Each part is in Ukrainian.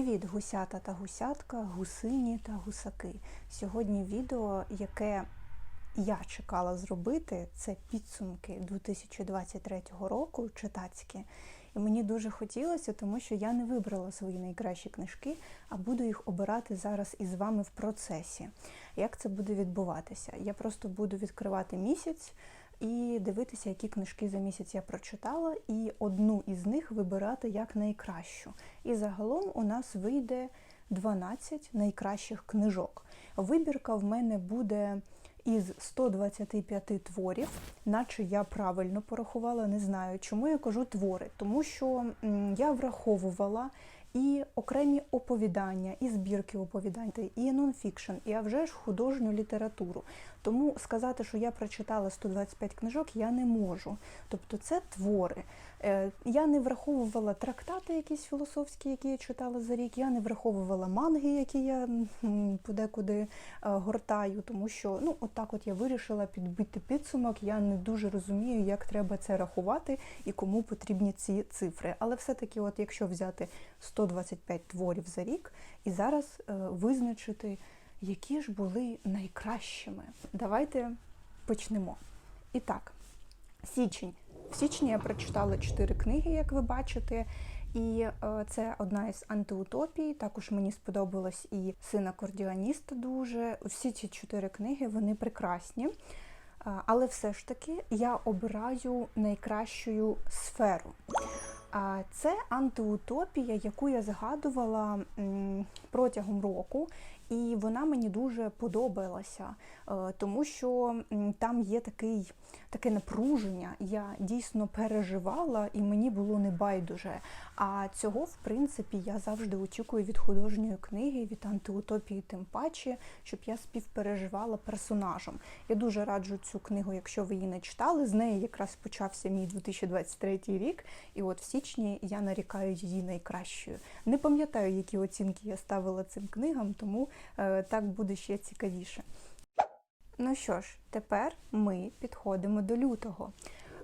Привіт, гусята та гусятка, гусині та гусаки. Сьогодні відео, яке я чекала зробити, це підсумки 2023 року читацькі. І мені дуже хотілося, тому що я не вибрала свої найкращі книжки, а буду їх обирати зараз із вами в процесі. Як це буде відбуватися? Я просто буду відкривати місяць і дивитися, які книжки за місяць я прочитала, і одну із них вибирати як найкращу. І загалом у нас вийде 12 найкращих книжок. Вибірка в мене буде із 125 творів, наче я правильно порахувала, не знаю, чому я кажу твори, тому що я враховувала і окремі оповідання, і збірки оповідань, і нонфікшн, і а вже ж художню літературу. Тому сказати, що я прочитала 125 книжок, я не можу. Тобто це твори. Е, Я не враховувала трактати якісь філософські, які я читала за рік. Я не враховувала манги, які я подекуди е, гортаю, тому що ну, отак от я вирішила підбити підсумок. Я не дуже розумію, як треба це рахувати і кому потрібні ці цифри. Але все-таки, от якщо взяти 125 творів за рік і зараз е, визначити, які ж були найкращими. Давайте почнемо. І так, січень. В січні я прочитала чотири книги, як ви бачите. І е, це одна із антиутопій. Також мені сподобалась і син акордіоніста дуже. Всі ці чотири книги вони прекрасні. Е, Але все ж таки я обираю найкращу сферу. Це антиутопія, яку я згадувала протягом року, і вона мені дуже подобалася, е, тому що там є такий, таке напруження. Я дійсно переживала, і мені було не байдуже. А цього, в принципі, я завжди очікую від художньої книги, від антиутопії, тим паче, щоб я співпереживала персонажем. Я дуже раджу цю книгу, якщо ви її не читали. З неї якраз почався мій 2023 рік, і от в січні я нарікаю її найкращою. Не пам'ятаю, які оцінки я ставила цим книгам, тому так буде ще цікавіше. Ну що ж, тепер ми підходимо до лютого.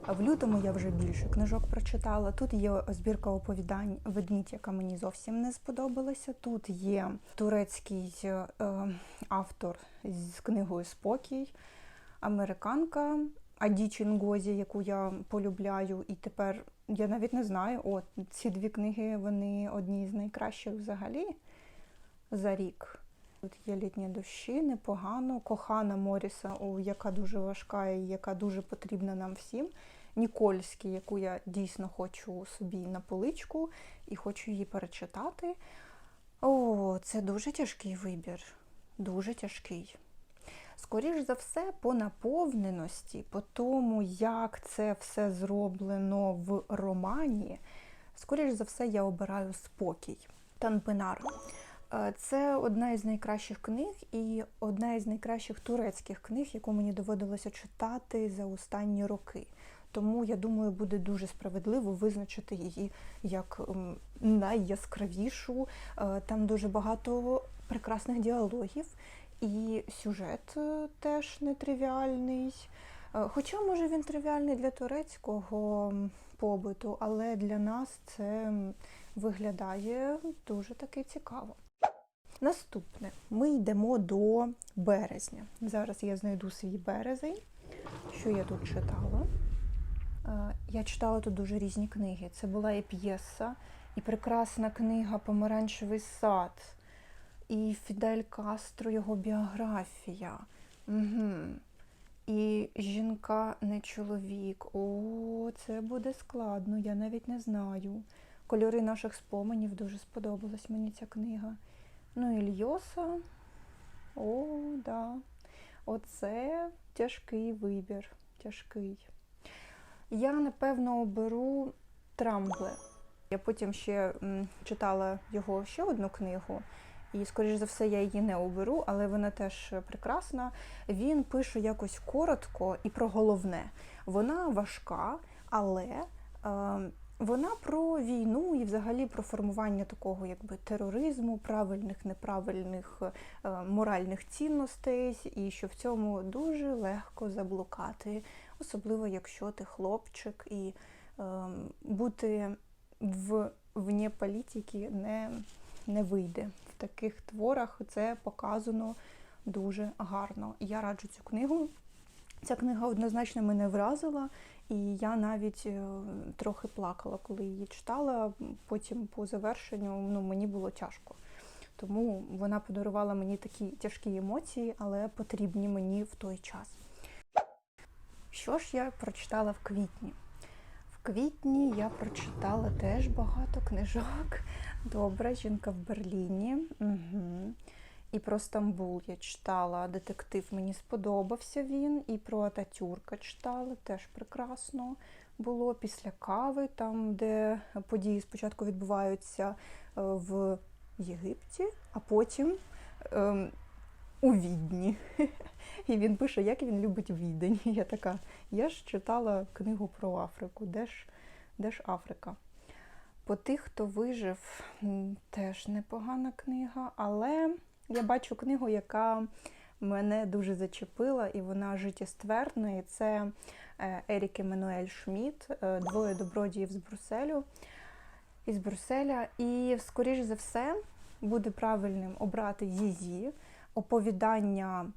В лютому я вже більше книжок прочитала. Тут є збірка оповідань Ведмідь, яка мені зовсім не сподобалася. Тут є турецький е, автор з книгою Спокій, американка Аді Чінгозі, яку я полюбляю. І тепер я навіть не знаю, от ці дві книги вони одні з найкращих взагалі за рік. Тут є літні дощі, непогано. Кохана Моріса, яка дуже важка і яка дуже потрібна нам всім. Нікольський, яку я дійсно хочу собі на поличку і хочу її перечитати. О, це дуже тяжкий вибір. Дуже тяжкий. Скоріш за все, по наповненості, по тому, як це все зроблено в романі, скоріш за все, я обираю спокій. Танпинар. Е, Це одна із найкращих книг і одна із найкращих турецьких книг, яку мені доводилося читати за останні роки. Тому я думаю, буде дуже справедливо визначити її як найяскравішу. Е, Там дуже багато прекрасних діалогів, і сюжет е, теж нетривіальний. Хоча, може, він тривіальний для турецького побуту, але для нас це виглядає дуже таки цікаво. Наступне, ми йдемо до березня. Зараз я знайду свій березень. Що я тут читала? Я читала тут дуже різні книги. Це була і п'єса, і прекрасна книга Помаранчевий сад, і Фідель Кастро, його біографія. Угу. І жінка не чоловік. О, це буде складно, я навіть не знаю. Кольори наших споменів дуже сподобалась мені ця книга. Ну і Льоса. О, да. Оце тяжкий вибір. Тяжкий. Я, напевно, оберу Трамбле. Я потім ще читала його ще одну книгу, і, скоріш за все, я її не оберу, але вона теж прекрасна. Він пише якось коротко і про головне. Вона важка, але е, вона про війну і взагалі про формування такого якби тероризму, правильних, неправильних е, моральних цінностей, і що в цьому дуже легко заблукати, особливо якщо ти хлопчик, і е, бути в вне політики не не вийде. В таких творах це показано дуже гарно. Я раджу цю книгу. Ця книга однозначно мене вразила, і я навіть е, трохи плакала, коли її читала. Потім по завершенню ну, мені було тяжко. Тому вона подарувала мені такі тяжкі емоції, але потрібні мені в той час. Що ж я прочитала в квітні? В квітні я прочитала теж багато книжок. Добра жінка в Берліні. Угу. І про Стамбул я читала детектив, мені сподобався він. І про Ататюрка читала, теж прекрасно було. Після кави, там, де події спочатку відбуваються е, в Єгипті, а потім ем, у Відні. І він пише, як він любить Відень. Я така, я ж читала книгу про Африку. Де ж, де ж Африка? По тих, хто вижив, теж непогана книга, але я бачу книгу, яка мене дуже зачепила, і вона життєствердна. І це е, Ерік Еммануель Шмідт, е, двоє добродіїв з Брюсселю. Із Брюсселя. І, скоріш за все, буде правильним обрати її оповідання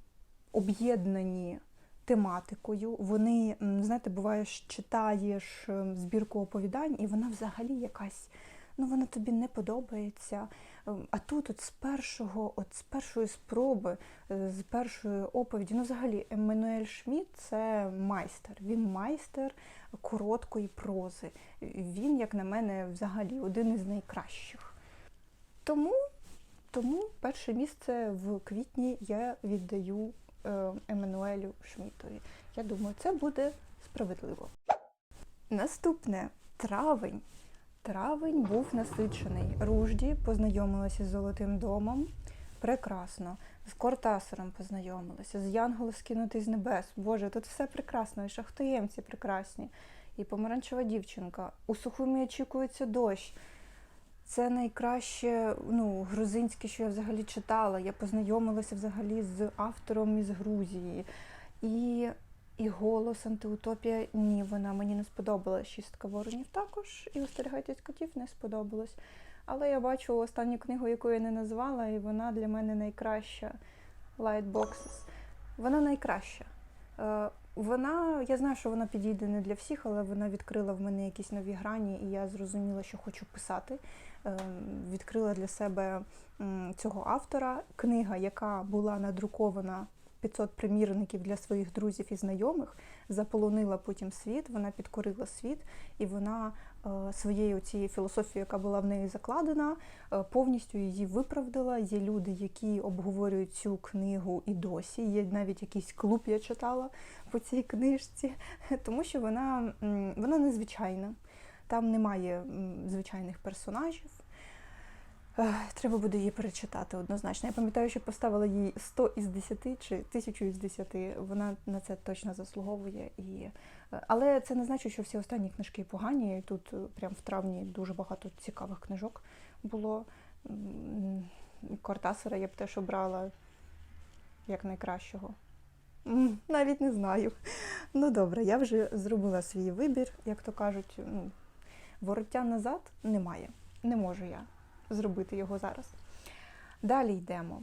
об'єднані тематикою. Вони, знаєте, буває, читаєш збірку оповідань, і вона взагалі якась. Ну, вона тобі не подобається. Ем, А тут, от з першого, от з першої спроби, е, з першої оповіді, ну взагалі, Еммануель Шмідт це майстер. Він майстер короткої прози. Він, як на мене, взагалі один із найкращих. Тому, тому перше місце в квітні я віддаю е, Еммануелю Шмітові. Я думаю, це буде справедливо. Наступне травень. Травень був насичений. Ружді познайомилася з Золотим домом. Прекрасно. З Кортасером познайомилася, з Янголом скинутий з небес. Боже, тут все прекрасно, і шахтоємці прекрасні, і помаранчева дівчинка. У Сухумі очікується дощ. Це найкраще ну, грузинське, що я взагалі читала. Я познайомилася взагалі з автором із Грузії. І, і голос антиутопія ні, вона мені не сподобалась. Шістка воронів також, і остерігайтесь котів не сподобалось. Але я бачу останню книгу, яку я не назвала, і вона для мене найкраща. Light Boxes. Вона найкраща. Е, Вона, я знаю, що вона підійде не для всіх, але вона відкрила в мене якісь нові грані, і я зрозуміла, що хочу писати. Е, Відкрила для себе цього автора. Книга, яка була надрукована 500 примірників для своїх друзів і знайомих, заполонила потім світ, вона підкорила світ, і вона е, своєю цією філософією, яка була в неї закладена, е, повністю її виправдала. Є люди, які обговорюють цю книгу і досі. Є навіть якийсь клуб, я читала по цій книжці, тому що вона, вона незвичайна. Там немає звичайних персонажів. Треба буде її перечитати однозначно. Я пам'ятаю, що поставила їй 100 із 10 чи 1000 із 10. Вона на це точно заслуговує. І... е, Але це не значить, що всі останні книжки погані. Тут е, прям в травні дуже багато цікавих книжок було. Кортасера я б теж обрала як найкращого. Навіть не знаю. Ну добре, я вже зробила свій вибір, як то кажуть, вороття назад немає. Не можу я зробити його зараз. Далі йдемо.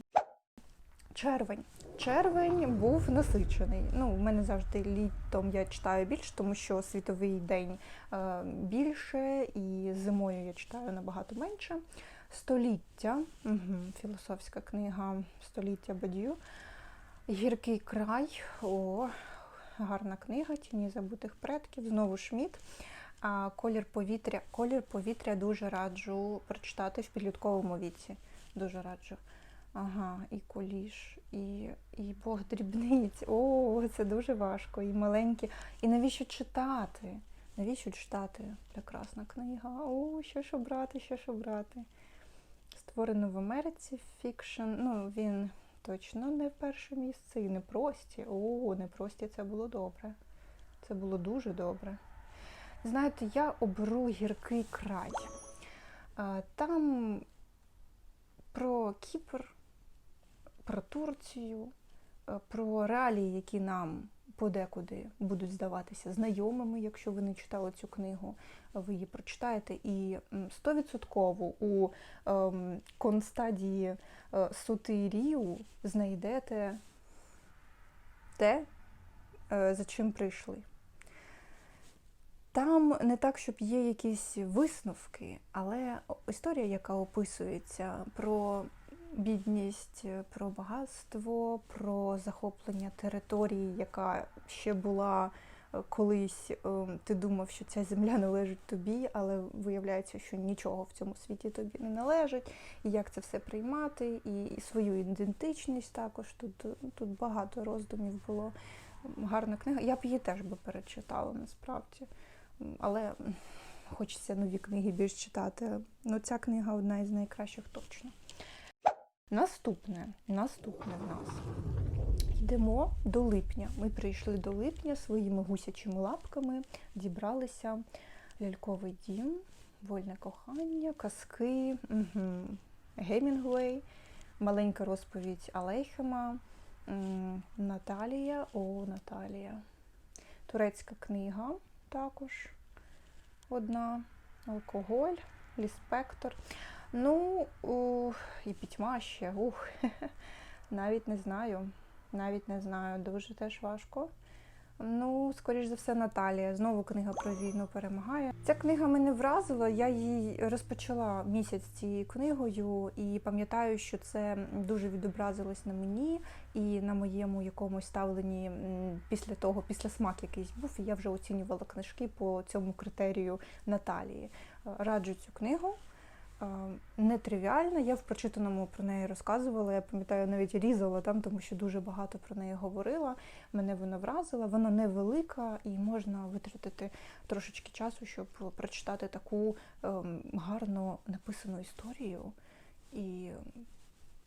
Червень. Червень був насичений. Ну, у мене завжди літом я читаю більше, тому що світовий день е, більше, і зимою я читаю набагато менше. Століття, угу, філософська книга Століття Бадію. Гіркий край. О, гарна книга Тіні забутих предків. Знову Шміт. А колір повітря. Колір повітря дуже раджу прочитати в підлітковому віці. Дуже раджу. Ага, і куліш, і, і Бог дрібниць. О, це дуже важко. І маленькі. І навіщо читати? Навіщо читати? Прекрасна книга. О, що ж обрати, що ж обрати. Створено в Америці фікшн. Ну, він точно не перше місце і не прості. О, не прості це було добре. Це було дуже добре. Знаєте, я оберу гіркий край. Е, Там про Кіпр, про Турцію, е, про реалії, які нам подекуди будуть здаватися знайомими, якщо ви не читали цю книгу, ви її прочитаєте. І м, стовідсотково у ем, констадії е, сутирію знайдете те, за чим прийшли. Там не так, щоб є якісь висновки, але історія, яка описується про бідність, про багатство, про захоплення території, яка ще була е, колись. е, Ти думав, що ця земля належить тобі, але виявляється, що нічого в цьому світі тобі не належить, і як це все приймати, і, свою ідентичність також. Тут, тут багато роздумів було. Гарна книга. Я б її теж би перечитала насправді. Але хочеться нові книги більш читати. Ну, ця книга одна із найкращих точно. Наступне, наступне в нас. Йдемо до липня. Ми прийшли до липня своїми гусячими лапками, дібралися ляльковий дім, вольне кохання, казки, угу. Гемінгуей, маленька розповідь Алейхема, Наталія, о, Наталія. Турецька книга також одна, алкоголь, ліспектор. Ну, у, і пітьма ще. Ух, навіть не знаю. Навіть не знаю, дуже теж важко. Ну, скоріш за все, Наталія. Знову книга про війну перемагає. Ця книга мене вразила. Я її розпочала місяць цією книгою, і пам'ятаю, що це дуже відобразилось на мені і на моєму якомусь ставленні після того, після смак якийсь був. І я вже оцінювала книжки по цьому критерію Наталії. Е, Раджу цю книгу. Нетривіальна. Я в прочитаному про неї розказувала. Я пам'ятаю, навіть різала там, тому що дуже багато про неї говорила. Мене вона вразила. Вона невелика і можна витратити трошечки часу, щоб прочитати таку ем, гарно написану історію. І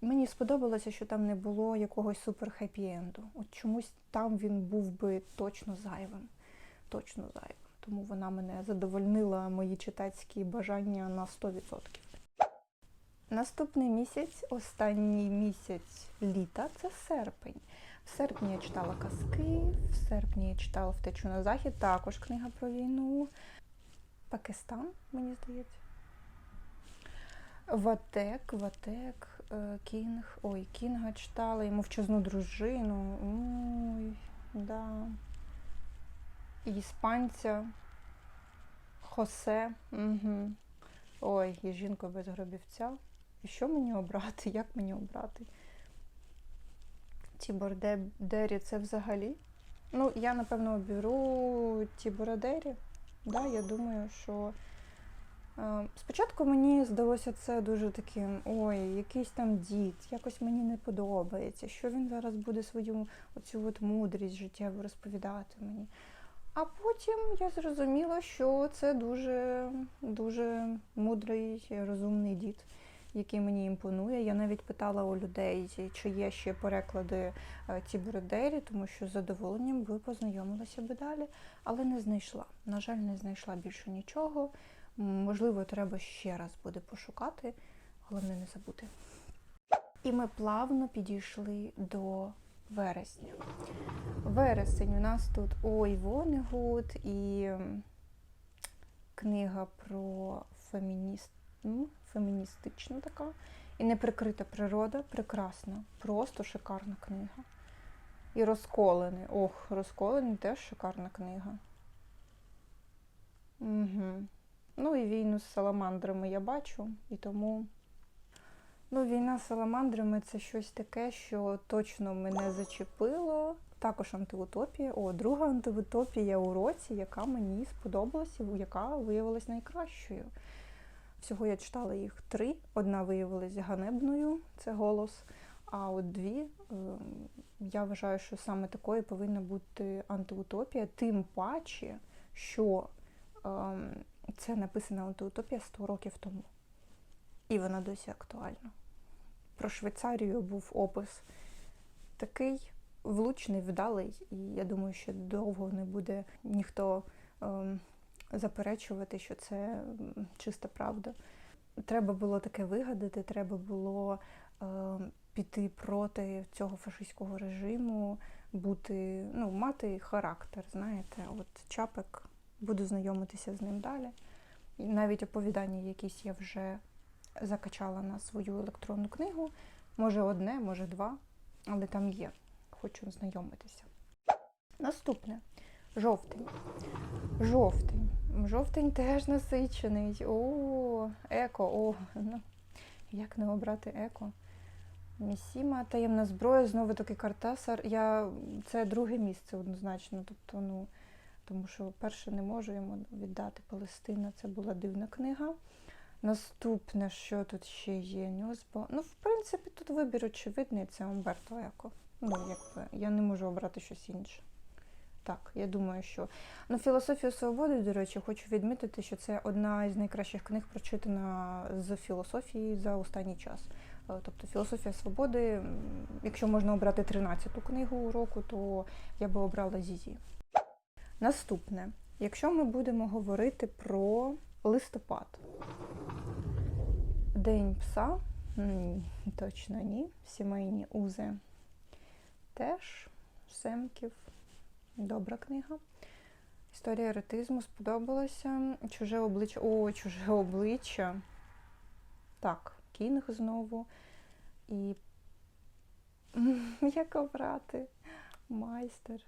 мені сподобалося, що там не було якогось супер хеппі-енду. От чомусь там він був би точно зайвим. Точно зайвим. Тому вона мене задовольнила мої читацькі бажання на 100%. Наступний місяць, останній місяць літа це серпень. В серпні я читала казки, в серпні я читала Втечу на захід, також книга про війну. Пакистан, мені здається. Ватек, Ватек, е, Кінг. Ой, Кінга читала, і мовчазну дружину. Ой, да. Іспанця. Хосе. Угу. Ой, і жінка без гробівця. І що мені обрати? Як мені обрати? Ті бордері це взагалі? Ну, я, напевно, оберу ті бородері. Да, я думаю, що е, спочатку мені здалося це дуже таким, ой, якийсь там дід, якось мені не подобається, що він зараз буде свою оцю от мудрість життєву розповідати мені. А потім я зрозуміла, що це дуже, дуже мудрий, розумний дід, який мені імпонує. Я навіть питала у людей, чи є ще переклади е, ті бородері, тому що з задоволенням би познайомилася би далі, але не знайшла. На жаль, не знайшла більше нічого. Можливо, треба ще раз буде пошукати, головне не забути. І ми плавно підійшли до вересня. Вересень у нас тут ой, Вонегуд і книга про фемініст, ну, феміністична така. І неприкрита природа, прекрасна, просто шикарна книга. І розколений. Ох, розколений теж шикарна книга. Угу. Ну і війну з саламандрами я бачу, і тому. Ну, війна з саламандрами це щось таке, що точно мене зачепило. Також антиутопія. О, друга антиутопія у році, яка мені сподобалася, яка виявилась найкращою. Всього я читала їх три. Одна виявилась ганебною, це голос. А от дві, ем, я вважаю, що саме такою повинна бути антиутопія, тим паче, що ем, це написана антиутопія 100 років тому. І вона досі актуальна. Про Швейцарію був опис такий влучний, вдалий, і я думаю, що довго не буде ніхто ем, заперечувати, що це чиста правда. Треба було таке вигадати, треба було ем, піти проти цього фашистського режиму, бути, ну, мати характер, знаєте, от чапик, буду знайомитися з ним далі. І навіть оповідання якісь я вже закачала на свою електронну книгу. Може одне, може два, але там є. Хочу знайомитися. Наступне жовтень. Жовтень. Жовтень теж насичений. О, еко, о, ну, як не обрати еко. Місіма, таємна зброя, знову таки Картасар. Я... Це друге місце однозначно. Тобто, ну, тому що перше не можу йому віддати Палестина. Це була дивна книга. Наступне, що тут ще є? Ньосбо. Ну, в принципі, тут вибір очевидний, це Умберто Еко. Ну, якби я не можу обрати щось інше. Так, я думаю, що. Ну, філософію свободи, до речі, хочу відмітити, що це одна із найкращих книг, прочитана з філософії за останній час. Е, Тобто філософія свободи, якщо можна обрати 13-ту книгу року, то я би обрала Зізі. Наступне, якщо ми будемо говорити про листопад. День пса. М, Точно ні. Сімейні узи. Теж Семків. Добра книга. Історія еретизму сподобалася. Чуже обличчя. О, чуже обличчя. Так, кінг знову. І як обрати? Майстер.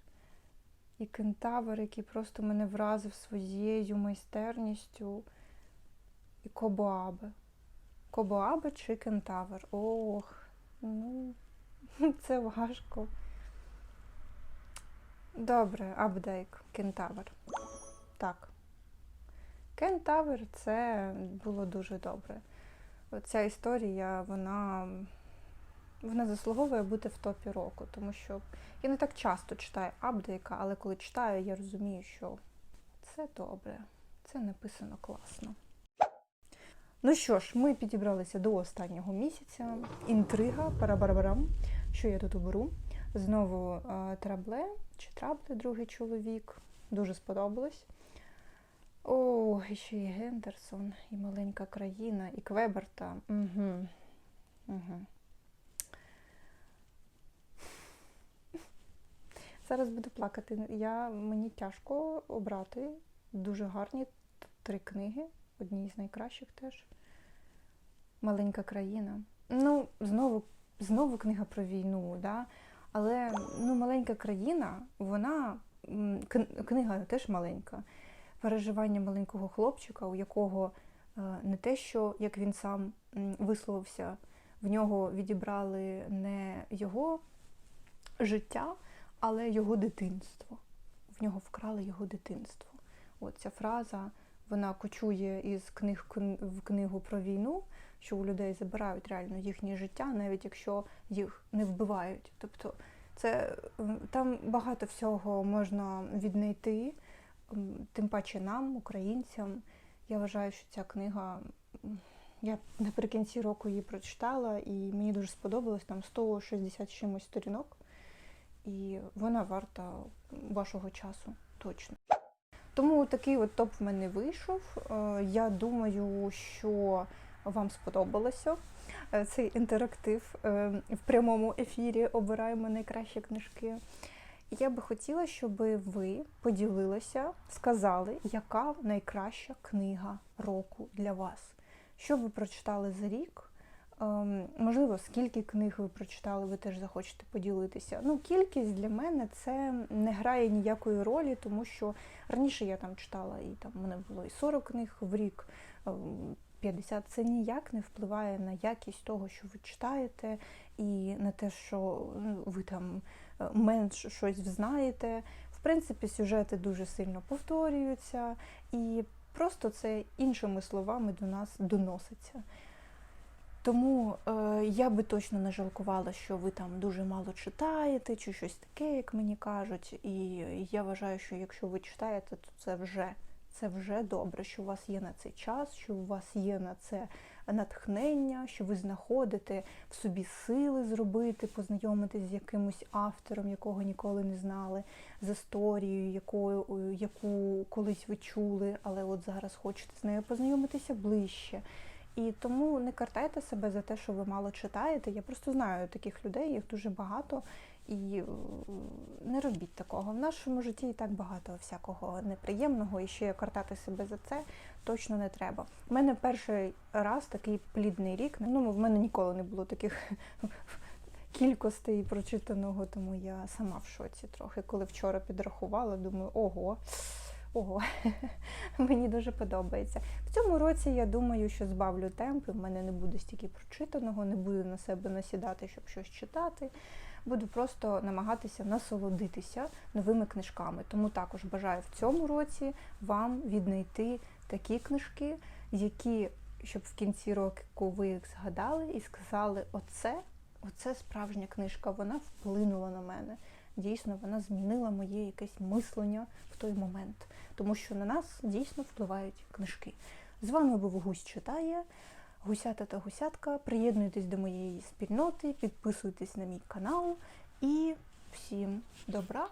І кентавр, який просто мене вразив своєю майстерністю. І Кобоабе. Кобоабе чи кентавр? Ох, ну, це важко. Добре, Абдейк, кентавр. Так. Кентавр це було дуже добре. Ця історія, вона, вона заслуговує бути в топі року, тому що я не так часто читаю Абдейка, але коли читаю, я розумію, що це добре, це написано класно. Ну що ж, ми підібралися до останнього місяця. Інтрига, парабарабарам. Що я тут оберу? Знову е, Трабле чи Трабле, другий чоловік. Дуже сподобалось. О, і ще і Гендерсон, і маленька країна, і Квеберта. Угу. Угу. Зараз буду плакати. Я, мені тяжко обрати дуже гарні три книги, одні з найкращих теж. Маленька країна. Ну, знову, знову книга про війну, да? але ну, маленька країна, вона книга теж маленька. Переживання маленького хлопчика, у якого е, не те, що як він сам висловився, в нього відібрали не його життя, але його дитинство. В нього вкрали його дитинство. От ця фраза вона кочує із книг в книгу про війну, що у людей забирають реально їхнє життя, навіть якщо їх не вбивають. Тобто це там багато всього можна віднайти, тим паче нам, українцям. Я вважаю, що ця книга. Я наприкінці року її прочитала, і мені дуже сподобалось там 160 чимось сторінок, і вона варта вашого часу точно. Тому такий от топ в мене вийшов. Е, Я думаю, що вам сподобалося е, цей інтерактив е, в прямому ефірі. Обираємо найкращі книжки. Я би хотіла, щоб ви поділилися, сказали, яка найкраща книга року для вас. Що ви прочитали за рік? Ем, Можливо, скільки книг ви прочитали, ви теж захочете поділитися. Ну, кількість для мене це не грає ніякої ролі, тому що раніше я там читала і там мене було і 40 книг в рік, ем, 50. Це ніяк не впливає на якість того, що ви читаєте, і на те, що ну, ви там е, менш щось знаєте. В принципі, сюжети дуже сильно повторюються, і просто це іншими словами до нас доноситься. Тому е, я би точно не жалкувала, що ви там дуже мало читаєте, чи щось таке, як мені кажуть. І я вважаю, що якщо ви читаєте, то це вже, це вже добре, що у вас є на це час, що у вас є на це натхнення, що ви знаходите в собі сили зробити, познайомитись з якимось автором, якого ніколи не знали, з історією, якою, яку колись ви чули, але от зараз хочете з нею познайомитися ближче. І тому не картайте себе за те, що ви мало читаєте. Я просто знаю таких людей, їх дуже багато. І е, не робіть такого. В нашому житті і так багато всякого неприємного, і ще картати себе за це точно не треба. У мене перший раз такий плідний рік. Ну, в мене ніколи не було таких кількостей прочитаного, тому я сама в шоці трохи. Коли вчора підрахувала, думаю, ого. Ого, мені дуже подобається. В цьому році я думаю, що збавлю темпи. В мене не буде стільки прочитаного, не буду на себе насідати, щоб щось читати. Буду просто намагатися насолодитися новими книжками. Тому також бажаю в цьому році вам віднайти такі книжки, які, щоб в кінці року ви їх згадали і сказали: оце, оце справжня книжка, вона вплинула на мене. Дійсно, вона змінила моє якесь мислення в той момент, тому що на нас дійсно впливають книжки. З вами був Гусь читає, гусята та гусятка. Приєднуйтесь до моєї спільноти, підписуйтесь на мій канал і всім добра